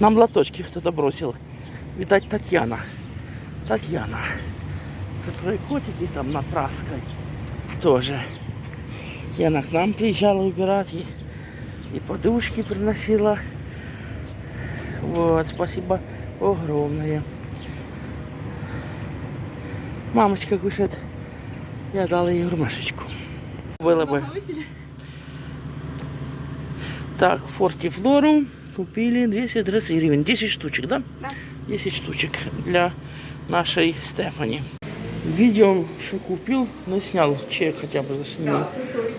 Нам лоточки кто-то бросил. Видать, Татьяна. Татьяна. Которые котики там на Праской тоже. И она к нам приезжала убирать. И, и подушки приносила. Вот, спасибо огромное. Мамочка кушает. Я дала ей румашечку. Было бы. Так, фортифлору купили 230 гривен. 10 штучек, да? Да. 10 штучек для нашей Стефани. Видео, что купил, но снял. Чек хотя бы заснял.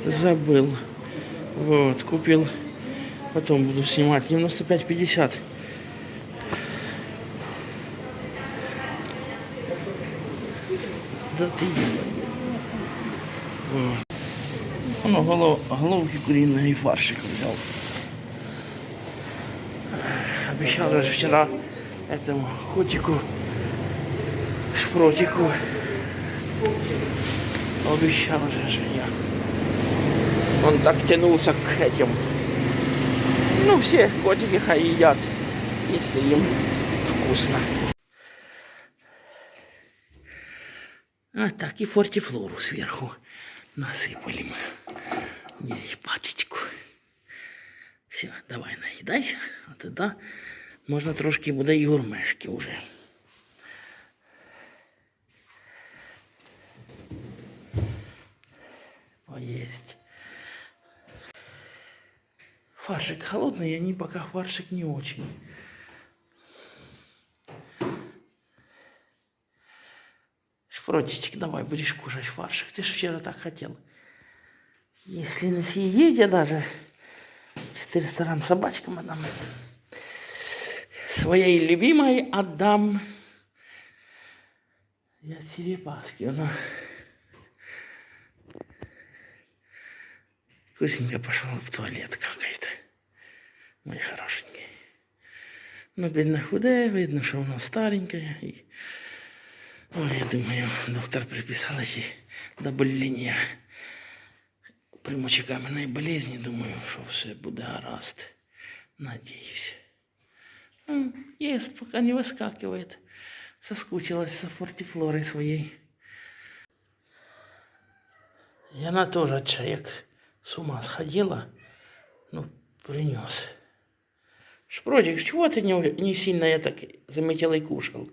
Забыл. Вот, купил. Потом буду снимать. 95,50. Да ты вот. Ну, голов, головки куриные и фаршик взял. Обещал же вчера этому котику, шпротику. Обещал же я. Он так тянулся к этим. Ну, все котики хай едят, если им вкусно. А так и фортифлору сверху насыпали мы. Ей пачечку. Все, давай наїдайся, а тоді можна трошки буде і гурмешки вже. Поесть. Фаршик холодный, они пока фаршик не очень. Шпротичек, давай будешь кушать фаршик. Ты же вчера так хотел. Если на съеде даже 400 грамм собачкам отдам. Своей любимой отдам. Я черепашки, она. Вкусненько пошел в туалет какой-то. Мой хорошенький. Ну, бедно худая, видно, что она старенькая. И... Ой, я думаю, доктор приписал эти доболения при мочекаменной болезни. Думаю, что все будет гаразд. Надеюсь. Ест, пока не выскакивает. Соскучилась за фортифлорой своей. И она тоже от чаек с ума сходила. Ну, принес. Шпротик, чего ты не, не сильно я так заметил и кушал?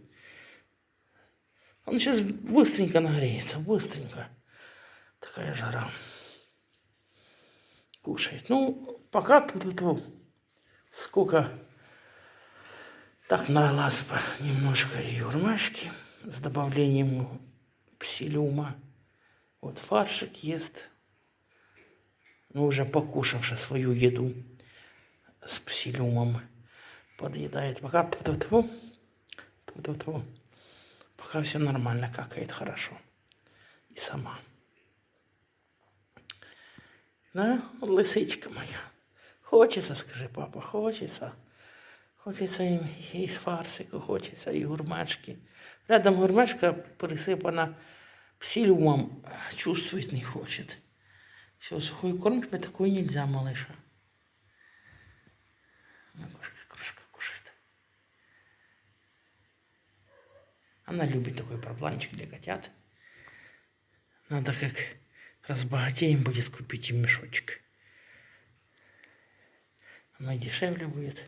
Он сейчас быстренько нагреется, быстренько. Такая жара. Кушает. Ну, пока тут сколько так налилась немножко юрмашки с добавлением псилиума. Вот фаршик ест. Ну, уже покушавши свою еду с псилиумом, подъедает. Пока тьфу-тьфу, тьфу-тьфу. Пока все нормально, какает хорошо. И сама. Да, лисичка моя. Хочется, скажи, папа, хочется. Хочеться і, і фарсику, хочеться, і гурмашки. Рядом гурмашка присипана псилиумом, чувствовать не хочет. Все, сухой корм тебе такой нельзя, малыша. Ну, кошка, крошка кушает. Она любит такой пропланчик для котят. Надо как разбогатеем будет купить им мешочек. Оно и дешевле будет.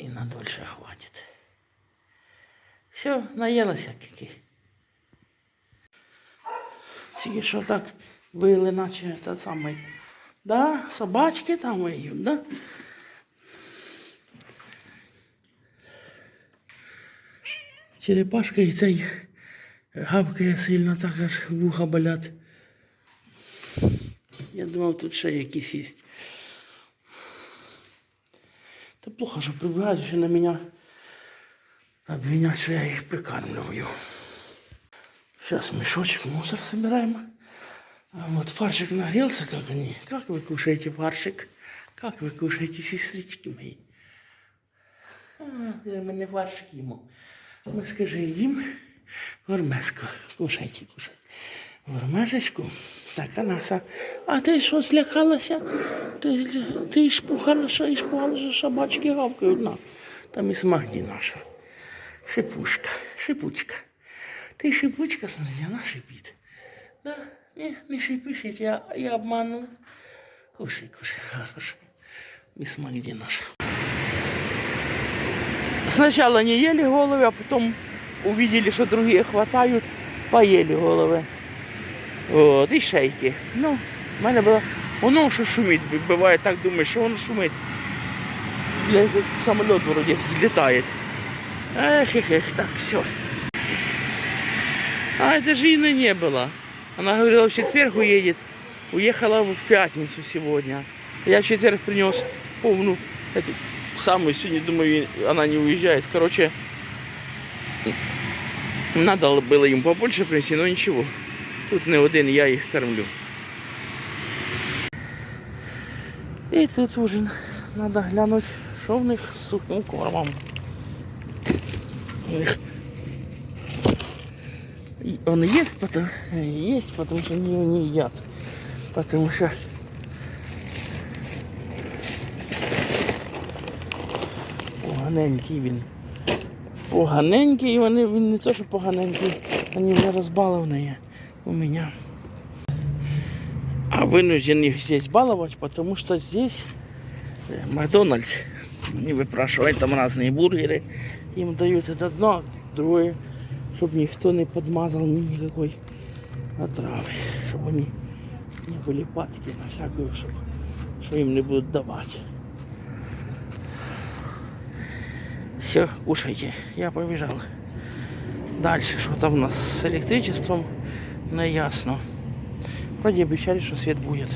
И на дольше хватит. Все, наелась кики. Тільки що так били, наче этот самий. Да, собачки там виють, да? Черепашка і цей гавкає сильно, так аж вуха болять. Я думав, тут ще якісь є. Та плохо, що прибігають ще на мене обвинять, що я їх прикармливаю. Сейчас мешочек мусор собираем. А вот фаршик нагрелся, как они. Как вы кушаете фаршик? Как вы кушаете, сестрички мои? А, я мене фаршик їмо. Ми скажи їм. Гормеско, кушайте, кушайте. Вермежечку. Так, Анаса. А ти що, злякалася? Ти, ти ішпугала, що ішпугала, що собачки гавкають. На. Там і смагді наша. Шипушка, шипучка. Ти шипучка, смотри, вона. Да? Не, не шипиш, я я обманул. Кушай, кушай, хорошо. Мисс Магди наша. Сначала не ели головы, а потом увидели, что другие хватают, поели головы. От, і шейки. Ну, в мене було, воно що шумить, буває так думаєш, що воно шумить. Бля, як самоліт вроді взлітає. Эх, эх, эх, так, все. А это же Инны не было. Она говорила, в четверг уедет. Уехала в пятницу сегодня. Я в четверг принес полную эту самую, сегодня думаю, она не уезжает. Короче, надо было им побольше принести, но ничего. Тут не один, я їх кормлю. І тут ужин. Надо глянути, що в них з сухим кормом. У них он есть, потому, есть, потому что его не едят. Потому что поганенький він. Поганенький, вони, він не то, що поганенький, вони вже розбаловані у меня. А вынужден их здесь баловать, потому что здесь э, Макдональдс. Они выпрашивают там разные бургеры. Им дают это одно, другое, чтобы никто не подмазал ни никакой отравы. Чтобы они не были падки на всякую, чтобы, что им не будут давать. Все, кушайте. Я побежал. Дальше, что там у нас с электричеством, не ясно. Вроде обещали, что свет будет.